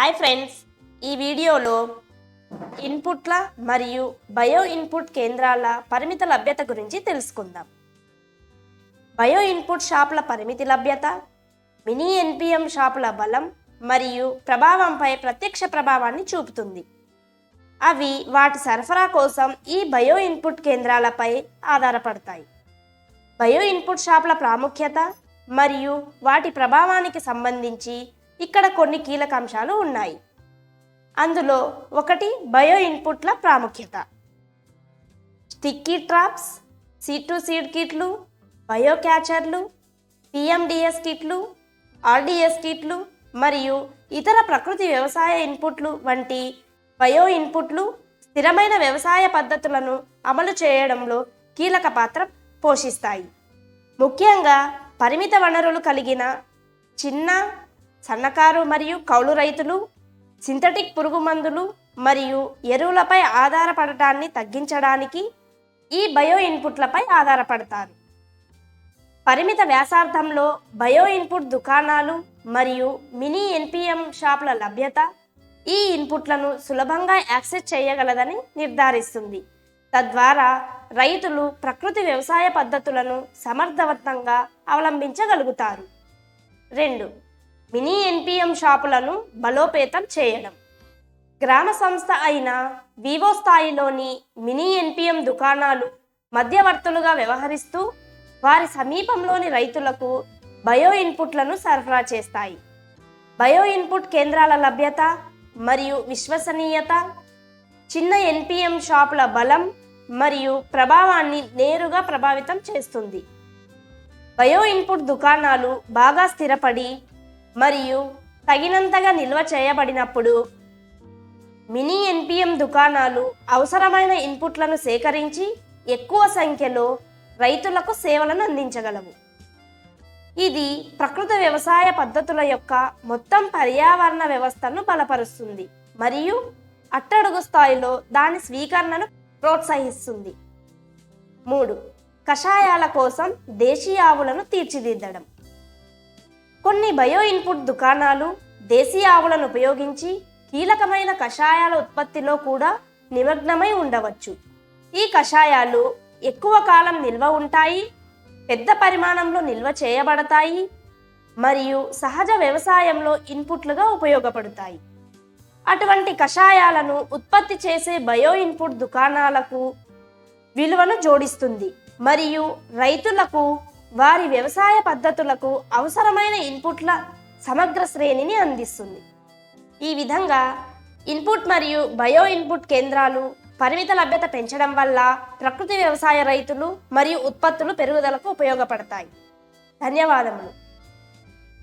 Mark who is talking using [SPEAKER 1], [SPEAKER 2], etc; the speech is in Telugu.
[SPEAKER 1] Hi friends. ఈ వీడియోలో ఇన్పుట్ల మరియు బయో ఇన్పుట్ కేంద్రాల పరిమిత లభ్యత గురించి తెలుసుకుందాం. బయో ఇన్పుట్ షాపుల పరిమితి లభ్యత మినీ ఎన్పిఎం షాపుల బలం మరియు ప్రభావంపై ప్రత్యక్ష ప్రభావాన్ని చూపుతుంది. అవి వాటి సరఫరా కోసం ఈ బయో ఇన్పుట్ కేంద్రాలపై ఆధారపడతాయి. బయో ఇన్పుట్ షాపుల ప్రాముఖ్యత మరియు వాటి ప్రభావానికి సంబంధించి ఇక్కడ కొన్ని కీలక అంశాలు ఉన్నాయి. అందులో ఒకటి బయో ఇన్పుట్ల ప్రాముఖ్యత. Sticky traps seed to seed కిట్లు బయో క్యాచర్లు పిఎండిఎస్ కిట్లు ఆర్డిఎస్ కిట్లు మరియు ఇతర ప్రకృతి వ్యవసాయ ఇన్పుట్లు వంటి బయో ఇన్పుట్లు స్థిరమైన వ్యవసాయ పద్ధతులను అమలు చేయడంలో కీలక పాత్ర పోషిస్తాయి. ముఖ్యంగా పరిమిత వనరులు కలిగిన చిన్న సన్నకారు మరియు కౌలు రైతులు సింథటిక్ పురుగు మందులు మరియు ఎరువులపై ఆధారపడటాన్ని తగ్గించడానికి ఈ బయో ఇన్పుట్లపై ఆధారపడతారు. పరిమిత వ్యాసార్థంలో బయో ఇన్పుట్ దుకాణాలు మరియు మినీ ఎన్పిఎం షాపుల లభ్యత ఈ ఇన్పుట్లను సులభంగా యాక్సెస్ చేయగలదని నిర్ధారిస్తుంది. తద్వారా రైతులు ప్రకృతి వ్యవసాయ పద్ధతులను సమర్థవంతంగా అవలంబించగలుగుతారు. రెండు మినీ ఎన్పిఎం షాపులను బలోపేతం చేయడం. గ్రామ సంస్థ అయిన వివో స్థాయిలోని మినీ ఎన్పిఎం దుకాణాలు మధ్యవర్తులుగా వ్యవహరిస్తూ వారి సమీపంలోని రైతులకు బయో ఇన్పుట్లను సరఫరా చేస్తాయి. బయో ఇన్పుట్ కేంద్రాల లభ్యత మరియు విశ్వసనీయత చిన్న ఎన్పిఎం షాపుల బలం మరియు ప్రభావాన్ని నేరుగా ప్రభావితం చేస్తుంది. బయో ఇన్పుట్ దుకాణాలు బాగా స్థిరపడి మరియు తగినంతగా నిల్వ చేయబడినప్పుడు మినీ ఎన్పిఎం దుకాణాలు అవసరమైన ఇన్పుట్లను సేకరించి ఎక్కువ సంఖ్యలో రైతులకు సేవలను అందించగలవు. ఇది ప్రకృతి వ్యవసాయ పద్ధతుల యొక్క మొత్తం పర్యావరణ వ్యవస్థను బలపరుస్తుంది మరియు అట్టడుగు స్థాయిలో దాని స్వీకరణను ప్రోత్సహిస్తుంది. మూడు కషాయాల కోసం దేశీయ ఆవులను తీర్చిదిద్దడం. కొన్ని బయో ఇన్పుట్ దుకాణాలు దేశీయ ఆవులను ఉపయోగించి కీలకమైన కషాయాల ఉత్పత్తిలో కూడా నిమగ్నమై ఉండవచ్చు. ఈ కషాయాలు ఎక్కువ కాలం నిల్వ ఉంటాయి పెద్ద పరిమాణంలో నిల్వ చేయబడతాయి మరియు సహజ వ్యవసాయంలో ఇన్పుట్లుగా ఉపయోగపడతాయి. అటువంటి కషాయాలను ఉత్పత్తి చేసే బయో ఇన్పుట్ దుకాణాలకు విలువను జోడిస్తుంది మరియు రైతులకు వారి వ్యవసాయ పద్ధతులకు అవసరమైన ఇన్పుట్ల సమగ్ర శ్రేణిని అందిస్తుంది. ఈ విధంగా ఇన్పుట్ మరియు బయో ఇన్పుట్ కేంద్రాలు పరిమిత లభ్యత పెంచడం వల్ల ప్రకృతి వ్యవసాయ రైతులు మరియు ఉత్పత్తులు పెరుగుదలకు ఉపయోగపడతాయి. ధన్యవాదములు.